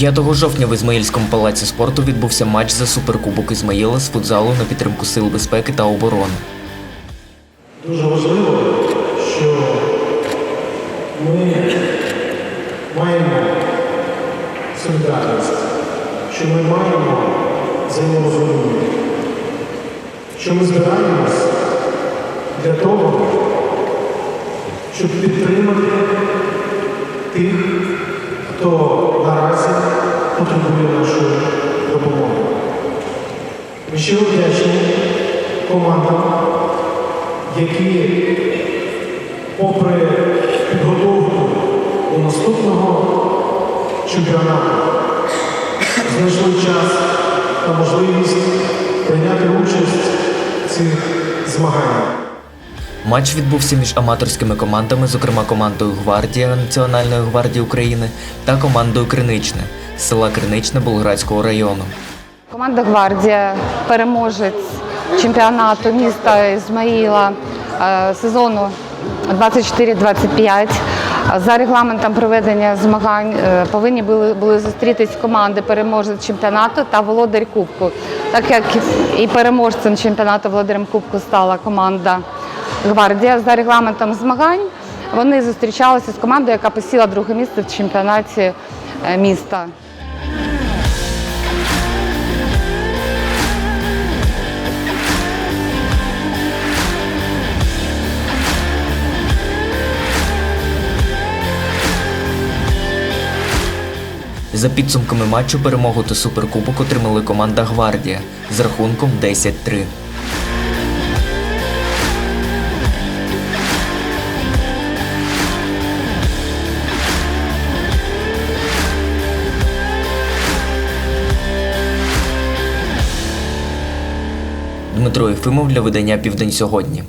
5 жовтня в Ізмаїльському палаці спорту відбувся матч за суперкубок Ізмаїла з футзалу на підтримку сил безпеки та оборони. Дуже важливо, що ми маємо солідарність, що ми маємо взаєморозуміння, що ми збираємось для того, щоб підтримати потребує нашої допомоги. Ми ще вдячні командам, які, попри підготовку до наступного чемпіонату, знайшли час та можливість прийняти участь в цих змаганнях. Матч відбувся між аматорськими командами, зокрема командою Гвардія Національної гвардії України та командою Криничне села Криничне Болградського району. Команда Гвардія переможець чемпіонату міста Ізмаїла е, сезону 24-25. За регламентом проведення змагань е, повинні були, були зустрітись команди переможець чемпіонату та володар Кубку. Так як і переможцем чемпіонату володарем Кубку стала команда Гвардія за регламентом змагань. Вони зустрічалися з командою, яка посіла друге місце в чемпіонаті е, міста. За підсумками матчу перемогу та суперкубок отримали команда Гвардія з рахунком 10-3. Дмитро Єфимов для видання Південь сьогодні.